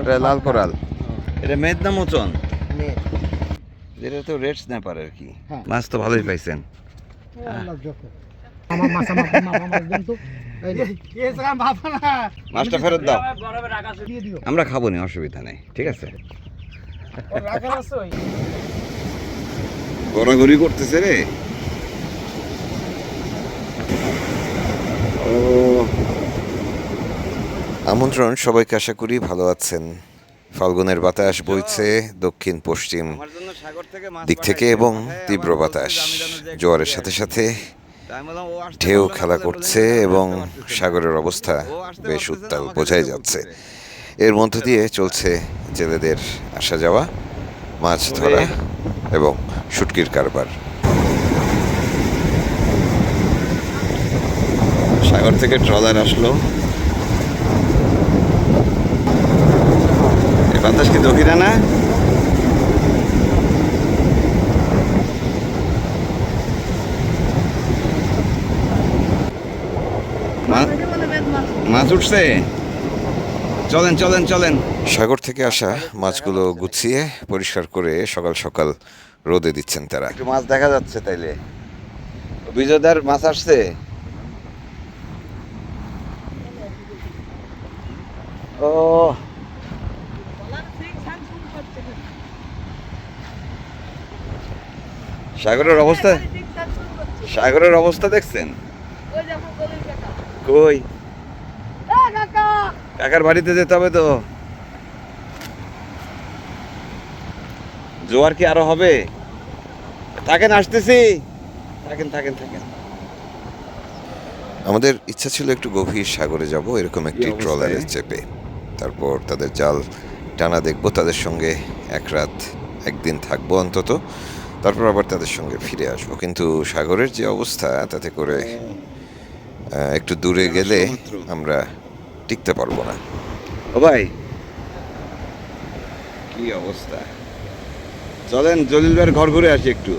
এটা লাল কোরাল। এটা মেদ না মোচন যেটা তো রেড স্ন্যাপার আর কি। হ্যাঁ। মাছ তো ভালোই পাইছেন। আমার মাছ আমার মামা মাছ দেন তো এই যে, মাছটা ফেরত দাও। আমরা খাব না অসুবিধা নেই ঠিক আছে? গড়াগড়ি করতেছে রে। ও। আমন্ত্রণ সবাইকে আশা করি ভালো আছেন। ফাল্গুনের বাতাস বইছে দক্ষিণ পশ্চিম দিক থেকে এবং তীব্র বাতাস। জোয়ারের সাথে সাথে ঢেউ খেলা করছে এবং সাগরের অবস্থা বেশ উত্তাল বোঝাই যাচ্ছে। এর মধ্য দিয়ে চলছে জেলেদের আসা যাওয়া মাছ ধরা এবং শুটকির কারবার। সাগর থেকে ট্রলার আসলো। বাতাস কি দক্ষিণা না মাছ উঠছে। চলেন চলেন চলেন। সাগর থেকে আসা মাছগুলো গুছিয়ে পরিষ্কার করে সকাল সকাল রোদে দিচ্ছেন তারা। একটু মাছ দেখা যাচ্ছে তাইলে। বিজয়দার মাছ আসছে? ও সাগরের অবস্থা? সাগরের অবস্থা দেখছেন? কই? কাকার বাড়িতে যেতে হবে তো। জোয়ার কি আরও হবে? থাকেন আসতেছি। থাকেন থাকেন থাকেন। আমাদের ইচ্ছা ছিল একটু গভীর সাগরে যাব এরকম একটি অবস্থায়? ট্রলারে চেপে। তারপর তাদের জাল টানা দেখব তাদের সঙ্গে এক রাত একদিন থাকব অন্তত। তারপর আবার তাদের সঙ্গে ফিরে আসব। কিন্তু সাগরের যে অবস্থা তাতে করে একটু দূরে গেলে আমরা টিকতে পারব না। ও ভাই। কি অবস্থা? চলেন জলিল ভাইয়ের ঘর ঘুরে আসি একটু।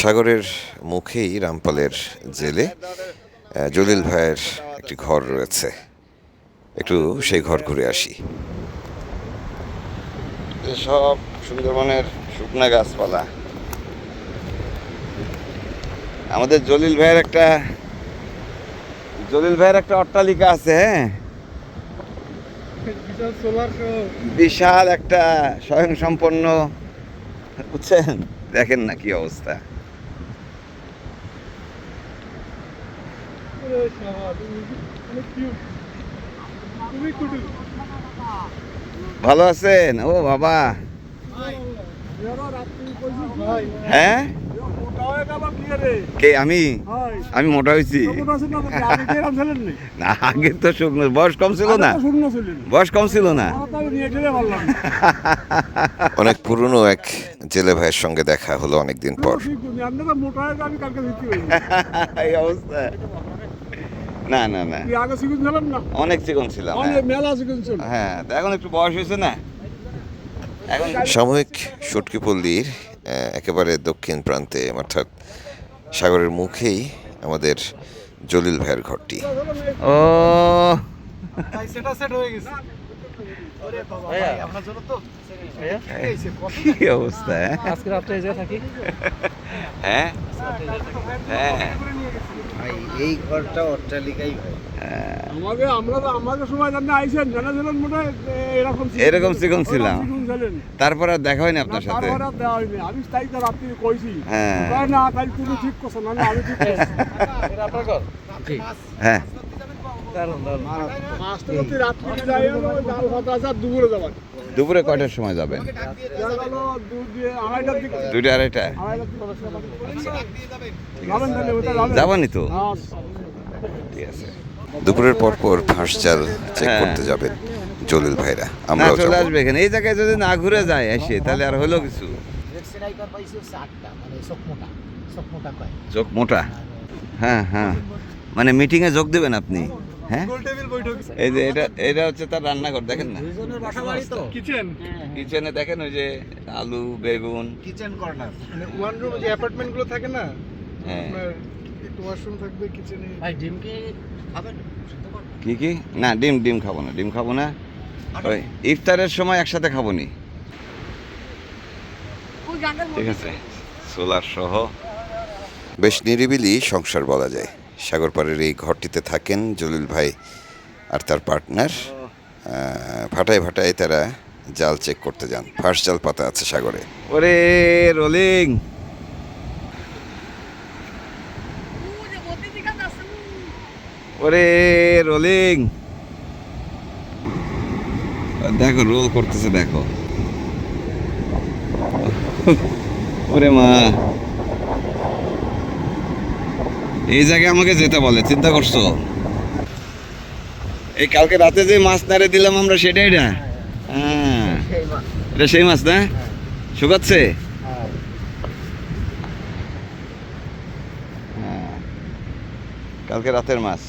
সাগরের মুখেই রামপালের জেলে জলিল ভাইয়ের একটি ঘর রয়েছে। একটু সেই ঘর ঘুরে আসি। সব সুন্দরবনের শুকনা গাছপালা। আমাদের জলিল ভাইয়ের একটা জলিল ভাইয়ের একটা অট্টালিকা আছে হ্যাঁ? বিশাল একটা স্বয়ং সম্পন্ন বুঝছেন? দেখেন না কি অবস্থা। ভালো আছেন? ও বাবা। হ্যাঁ? কে আমি? আমি মোটা হয়েছি। না আগে তো শুকনো বয়স কম ছিল না। বয়স কম ছিল না। অনেক পুরনো এক জেলে ভাইয়ের সঙ্গে দেখা হলো অনেকদিন পর। এই অবস্থা। না না না। অনেক চিকন ছিলাম হ্যাঁ। হ্যাঁ এখন একটু বয়স হয়েছে না? সাময়িক সুটকি পল্লীর একেবারে দক্ষিণ প্রান্তে অর্থাৎ সাগরের মুখেই আমাদের জলিল ভাইয়ের ঘরটি। ও। কি অবস্থা হ্যাঁ? আজকে রাত্রে এই থাকি। হ্যাঁ? হ্যাঁ। এই ঘরটা অট্টালিকাই ভাই। হ্যাঁ। আমাকে আমরা তো আমাকে সময় জানতে আইছেন জানা ছিলেন এরকম এরকম ছিলাম। তারপর দেখা হয়নি আপনার সাথে? তারপরে হয়নি। আমি তাই তো রাত্রি কইছি। হ্যাঁ। না তাই তুমি ঠিক করছ না আমি ঠিক করছি। হ্যাঁ। দুপুরে কয়টার সময় যাবেন? দুইটা আড়াইটা? দিকে যাবেন তো? আচ্ছা। ঠিক আছে। দুপুরের পর পর ফাঁস জাল চেক হ্যাঁ। করতে যাবেন জলিল ভাইরা না আমরাও চলে আসবে এখানে। এই জায়গায় যদি না ঘুরে যায় এসে তাহলে আর হলো কিছু? চোখ মোটা। হ্যাঁ হ্যাঁ। মানে মিটিং এ যোগ দেবেন আপনি? হ্যাঁ? এই যে এটা এটা হচ্ছে তার রান্নাঘর দেখেন না? কিচেন কিচেনে দেখেন ওই যে আলু বেগুন। কিচেন কর্নার মানে ওয়ান রুম যে অ্যাপার্টমেন্টগুলো থাকে না হ্যাঁ। একটু ওয়াশরুম থাকবে কিচেনে ভাই ডিম কি খাবেন? কি কি? না ডিম ডিম খাব না ডিম খাব না। ওই ইফতারের সময় একসাথে খাব নি ঠিক আছে সোলার সহ। বেশ নিরিবিলি সংসার বলা যায়। সাগর পাড়ের এই ঘরটিতে থাকেন জলিল ভাই আর তার পার্টনার। ভাটায় ভাটায় তারা জাল চেক করতে যান। ফার্স্ট জাল পাতা আছে সাগরে। ওরে রোলিং! ওরে রোলিং দেখো রোল করতেছে, দেখো। ওরে মা। এই জায়গায় আমাকে যেতে বলে, চিন্তা করছ? এই কালকে রাতে যে মাছ নাড়ে দিলাম আমরা, সেটাই না? হ্যাঁ। এটা সেই মাছ না? শুকাচ্ছে? হ্যাঁ। কালকে রাতের মাছ।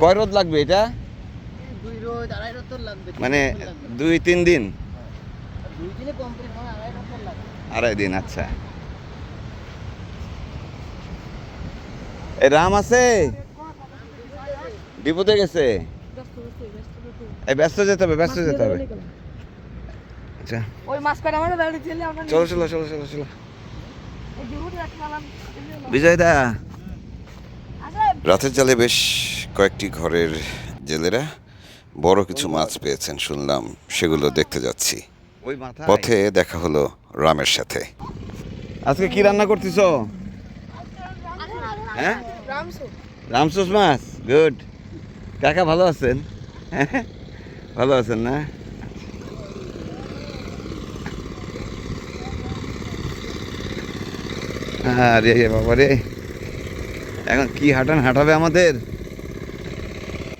কয় রোদ লাগবে এটা? মানে দুই তিন দিন? আড়াই দিন আচ্ছা। এই রাম আছে? ডিপুতে গেছে? এই ব্যস্ত যেতে হবে ব্যস্ত যেতে হবে। আচ্ছা। ওই মাছ কাটা বেড়ে ছেলে আমরা চলো চলো চলো চলো চলো। বিজয় দা রাতের জালে বেশ কয়েকটি ঘরের জেলেরা বড় কিছু মাছ পেয়েছেন শুনলাম সেগুলো দেখতে যাচ্ছি। পথে দেখা হলো রামের সাথে। আজকে কি রান্না করতেছ? হ্যাঁ? রামসু রামসুস মাছ গুড। কাকা ভালো আছেন? ভালো আছেন না? আরে বাবা রে এখন কি হাঁটান? হাঁটাবে আমাদের?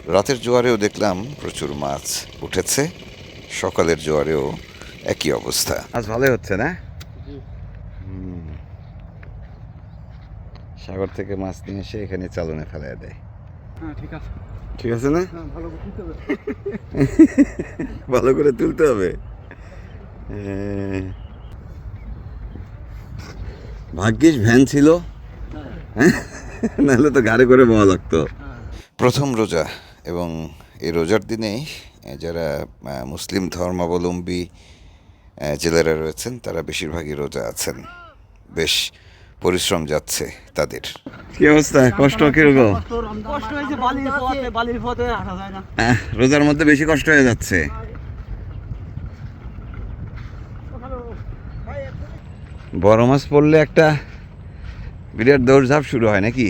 রাতের জোয়ারেও দেখলাম প্রচুর মাছ উঠেছে। সকালের জোয়ারেও একই অবস্থা। আজ ভালোই হচ্ছে না? সাগর থেকে মাছ নিয়ে এসে এখানে চালনে ফেলায় দেয়। হ্যাঁ ঠিক আছে। ঠিক আছে না? হ্যাঁ ভালো করে তুলতে হবে। হ্যাঁ। ভাগ্যিস ভ্যান ছিল। হ্যাঁ? নাহলে তো গাড়ি করে বওয়া লাগতো। প্রথম রোজা এবং এই রোজার দিনেই যারা মুসলিম ধর্মাবলম্বী জেলেরা রয়েছেন তারা বেশিরভাগই রোজা আছেন। বেশ পরিশ্রম যাচ্ছে তাদের। কি অবস্থা? কষ্ট কীরকম কষ্ট হয়েছে বালির পথে বালির পথে হাঁটা যায় না। রোজার মধ্যে বেশি কষ্ট হয়ে যাচ্ছে। বড় মাছ পড়লে একটা বিরাট দৌড়ঝাঁপ শুরু হয় নাকি?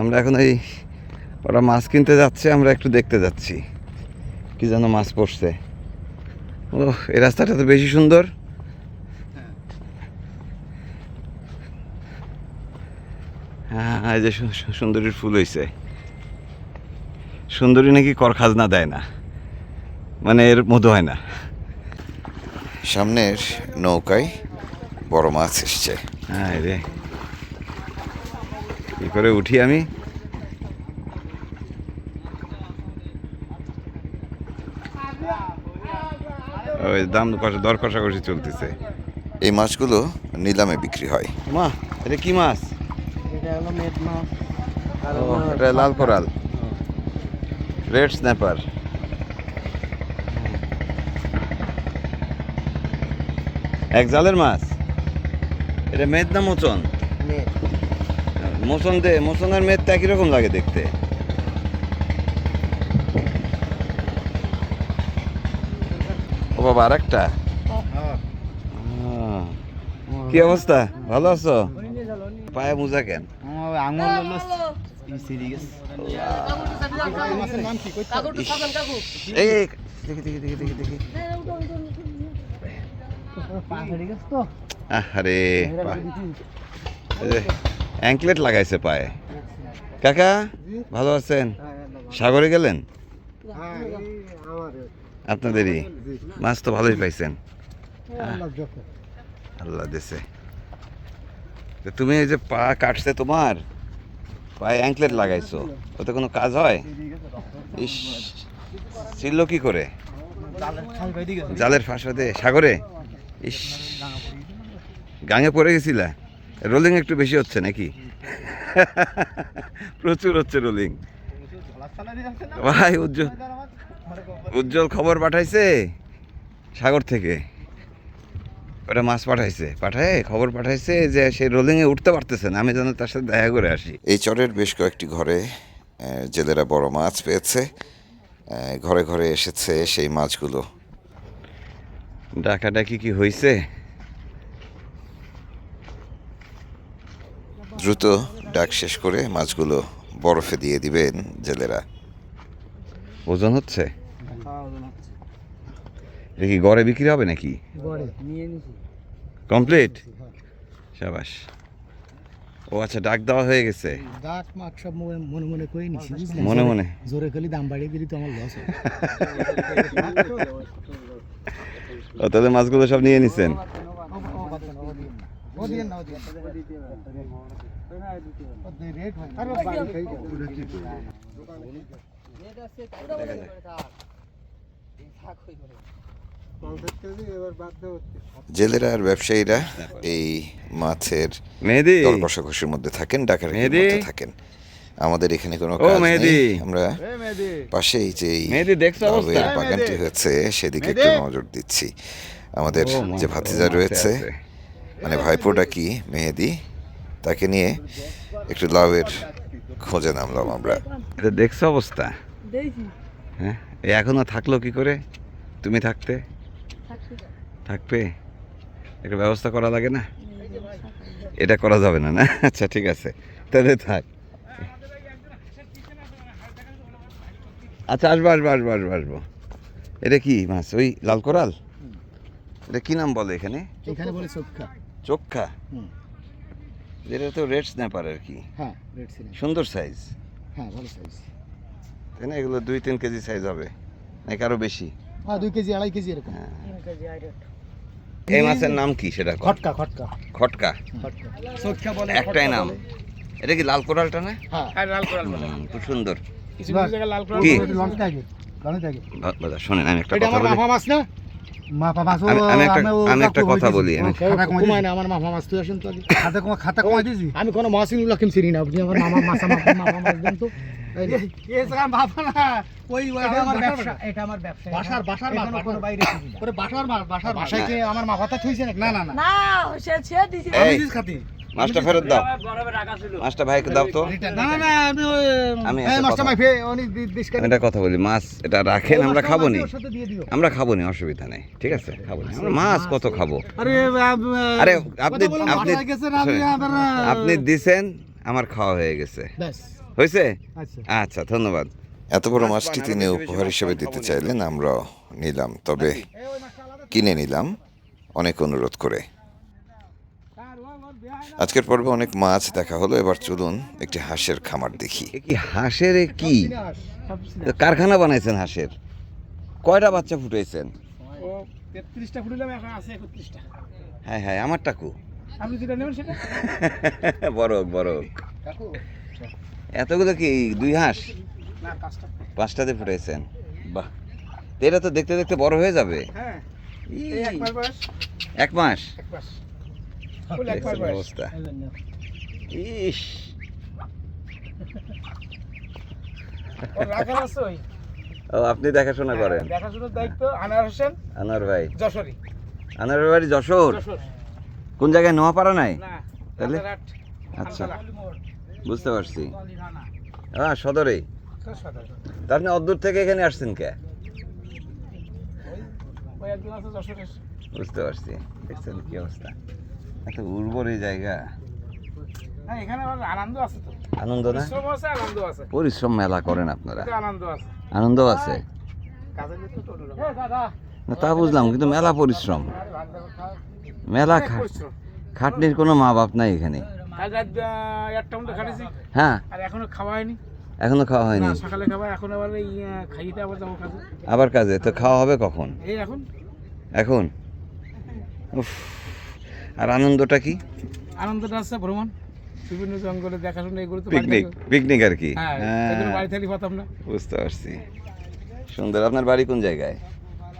আমরা এখন এই ওরা মাছ কিনতে যাচ্ছে আমরা একটু দেখতে যাচ্ছি। কি যেন মাছ পড়ছে। ও এই রাস্তাটা তো বেশি সুন্দর। হ্যাঁ এই যে সুন্দরীর ফুল হয়েছে সুন্দরী নাকি কর খাজনা দেয় না। মানে এর মধু হয় না। সামনের নৌকায় বড় মাছ এসছে। হ্যাঁ রে কি করে উঠি আমি। ওই দাম কষা দর কষাকষি চলতেছে। এই মাছগুলো নিলামে বিক্রি হয়। মা এটা কি মাছ? এটা হলো মেদ মাছ। আর এটা লাল কোরাল। রেড স্ন্যাপার এক জালের মাছ? এটা মেদ না মোচন। মেদ। মোচন দে মোচনের মেদটা একই রকম লাগে দেখতে? ও বাবা হ্যাঁ আহ, কি অবস্থা? ভালো আছো? পায়ে মোজা কেন? তো। আরে অ্যাঙ্কলেট লাগাইছে পায়ে। কাকা ভালো আছেন? সাগরে গেলেন? আপনাদেরই? মাছ তো ভালোই পাইছেন। আল্লাহ দেশে তুমি এই যে পা কাটছে তোমার পায়ে অ্যাঙ্কলেট লাগাইছো ওতে কোনো কাজ হয়? ইস ছিল কি করে? জালের ফাঁসা দে সাগরে। ইস গাঙে পড়ে গেছিলা? রোলিং একটু বেশি হচ্ছে নাকি? প্রচুর হচ্ছে রোলিং ভাই উজ্জ্বল উজ্জ্বল খবর পাঠাইছে সাগর থেকে। ওটা মাছ পাঠাইছে। পাঠায় খবর পাঠাইছে যে সে রোলিংয়ে উঠতে পারতেছে না। আমি যেন তার সাথে দেখা করে আসি। এই চরের বেশ কয়েকটি ঘরে জেলেরা বড় মাছ পেয়েছে। ঘরে ঘরে এসেছে সেই মাছগুলো। ডাকাডাকি কি হয়েছে দ্রুত ডাক শেষ করে মাছগুলো বরফে দিয়ে দিবেন জেলেরা ওজন হচ্ছে এটা কি গড়ে বিক্রি হবে নাকি কমপ্লিট সাবাস ও আচ্ছা ডাক দেওয়া হয়ে গেছে ডাক মাক সব মনে মনে মনে করে নিছি মনে মনে জোরে করলে দাম বাড়িয়ে দিলি তো আমার লস হয় ও তাহলে মাছগুলো সব নিয়ে নিছেন জেলেরা আর ব্যবসায়ীরা এই মাছের দর কষাকষির মধ্যে থাকেন ডাকার? মধ্যে থাকেন। আমাদের এখানে কোনো কাজ নেই। আমরা পাশেই যে? লাউয়ের বাগানটি হয়েছে সেদিকে একটু নজর দিচ্ছি। আমাদের যে ভাতিজা রয়েছে। মানে ভাইপোটা কি মেহেদি? তাকে নিয়ে একটু লাভের খোঁজে নামলাম আমরা। এটা দেখছ অবস্থা? হ্যাঁ? এই এখনও থাকল কি করে? তুমি থাকতে? থাকবে একটা ব্যবস্থা করা লাগে না? এটা করা যাবে না না? আচ্ছা ঠিক আছে। তাহলে থাক। আচ্ছা আসব আসব আসব আসব আসব। এটা কি মাছ? ওই লাল কোরাল? এটা কি নাম বলে এখানে? এখানে বলে চোখা চোখা হুম। যেটা তো রেড স্ন্যাপার আর কি। হ্যাঁ সুন্দর সাইজ হ্যাঁ ভালো সাইজ তাই না? এগুলো দুই তিন কেজি সাইজ হবে নাকি আরও বেশি? হ্যাঁ দুই কেজি আড়াই কেজি এরকম। এই মাছের নাম কি সেটা? খটকা খটকা। খটকা। খটকা। বলে একটাই নাম। এটা কি লাল কোরালটা না? হ্যাঁ। হুম, খুব সুন্দর। কিছু কি? লঞ্চ থাকে লঞ্চ থাকে বা- বাবা, শোনেন আমি একটা কথা বলি। মাছ না? মাফা মাছ আমি আমি একটা আমি একটা কথা বলি আমি খাতা কমাই না আমার মাফা মাছ তুই আসেন তো খাতা কমা খাতা কমাই দিছি। আমি কোনো মাছই লক্ষিম চিনি না আপনি আমার মামা মাছ মাফা মাফা মাছ দেন তো। এটা আমার ব্যবসা। এটা আমার ব্যবসা বাসার বাসার মাছ বাইরে বাসার বাসার বাসায় কি আমার মাফাটা থইছে না না না। না সে দিছি। এই খাতি। মাছটা ফেরত দাও। মাছটা ভাইকে দাও তো। না না না আমি ওই আমি এই একটা মাছটা কথা- বলি মাছ এটা রাখেন আমরা খাব নি। ওর সাথে দিয়ে দিও। আমরা খাব নি অসুবিধা নেই ঠিক আছে? খাব নি। আমরা মাছ কত খাব? আরে আপনি আপনি আপনি দিছেন আমার খাওয়া হয়ে গেছে। হয়েছে আচ্ছা। আচ্ছা ধন্যবাদ। এত বড় মাছটি তিনি উপহার হিসেবে দিতে চাইলেন আমরাও নিলাম। তবে কিনে নিলাম অনেক অনুরোধ করে। আজকের পর্বে অনেক মাছ দেখা হলো এবার চলুন একটি হাঁসের খামার দেখি। কি হাঁসের কি? কারখানা বানাইছেন হাঁসের? কয়টা বাচ্চা ফুটাইছেন? ও তেত্রিশটা ফুটিলাম এখন আছে একত্রিশটা। হ্যাঁ হ্যাঁ আমার টাকু। আপনি যেটা নেবেন সেটা। বড় বড় এতগুলো কি দুই হাঁস? পাঁচটাতে ফুটাইছেন? বাহ। এটা তো দেখতে দেখতে বড় হয়ে যাবে? হ্যাঁ। এক মাস। অবস্থা ইস ও আপনি দেখাশোনা করেন। দেখাশোনার দায়িত্ব আনার হোসেন। আনোয়ার ভাই। বাড়ি যশোর? কোন জায়গায়? নোয়াপাড়া নাই? তাহলে? আচ্ছা। বুঝতে পারছি। হ্যাঁ সদরেই তো সদর। আপনি অদূর থেকে এখানে আসছেন কে? বুঝতে পারছি। দেখছেন কি অবস্থা। এত উর্বর এই জায়গা। হ্যাঁ আনন্দ আনন্দ না? পরিশ্রম আছে আনন্দ আছে। পরিশ্রম মেলা করেন আপনারা। আনন্দ আছে। তো অন্যরকম। দাদা। না তা বুঝলাম কিন্তু মেলা পরিশ্রম। মেলা খা খাটনির কোনো মা বাপ নাই এখানে। হ্যাঁ। আর এখনও খাওয়া হয়নি। এখনও খাওয়া হয়নি? সকালে খাবার এখন আবার খাইতে আবার যাব কাজে। আবার কাজে? তো খাওয়া হবে কখন? এই এখন। এখন? উফ। আর আনন্দটা কি? আনন্দটা আছে ভ্রমণ বিভিন্ন জঙ্গলে দেখাশোনা এগুলো তো পিকনিক পিকনিক আর কি? হ্যাঁ হ্যাঁ, বাড়ি থেকে পাতাম না। বুঝতে পারছি। সুন্দর আপনার বাড়ি কোন জায়গায়?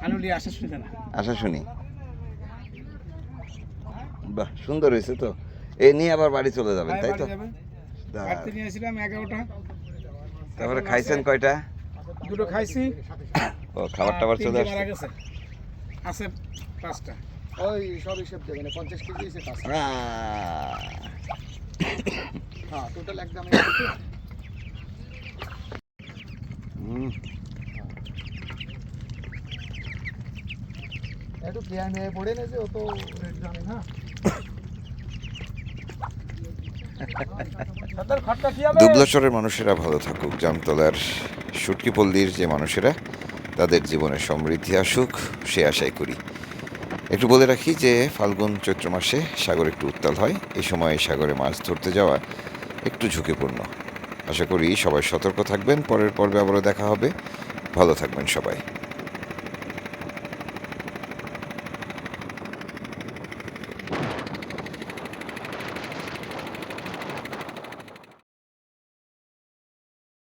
আনুলি আসা শুনতে না আশা শুনি বাহ সুন্দর হয়েছে তো। এই নিয়ে আবার বাড়ি চলে যাবেন হ্যাঁ, তাই তো? এগারোটা। তারপরে খাইছেন কয়টা? দুটো খাইছি। ও খাবার টাবার চলে আসছে। আছে পাঁচটা। ওই সব হিসেব দেবে না পঞ্চাশ কেজি এসে হ্যাঁ টোটাল একদম একটু পড়ে নেছে ও তো রেট জানে না। দুবলাচরের মানুষেরা ভালো থাকুক জামতলার সুটকিপল্লির যে মানুষেরা তাদের জীবনে সমৃদ্ধি আসুক সে আশাই করি। একটু বলে রাখি যে ফাল্গুন চৈত্র মাসে সাগর একটু উত্তাল হয়। এই সময়ে সাগরে মাছ ধরতে যাওয়া একটু ঝুঁকিপূর্ণ। আশা করি সবাই সতর্ক থাকবেন। পরের পর্বে আবারও দেখা হবে। ভালো থাকবেন সবাই।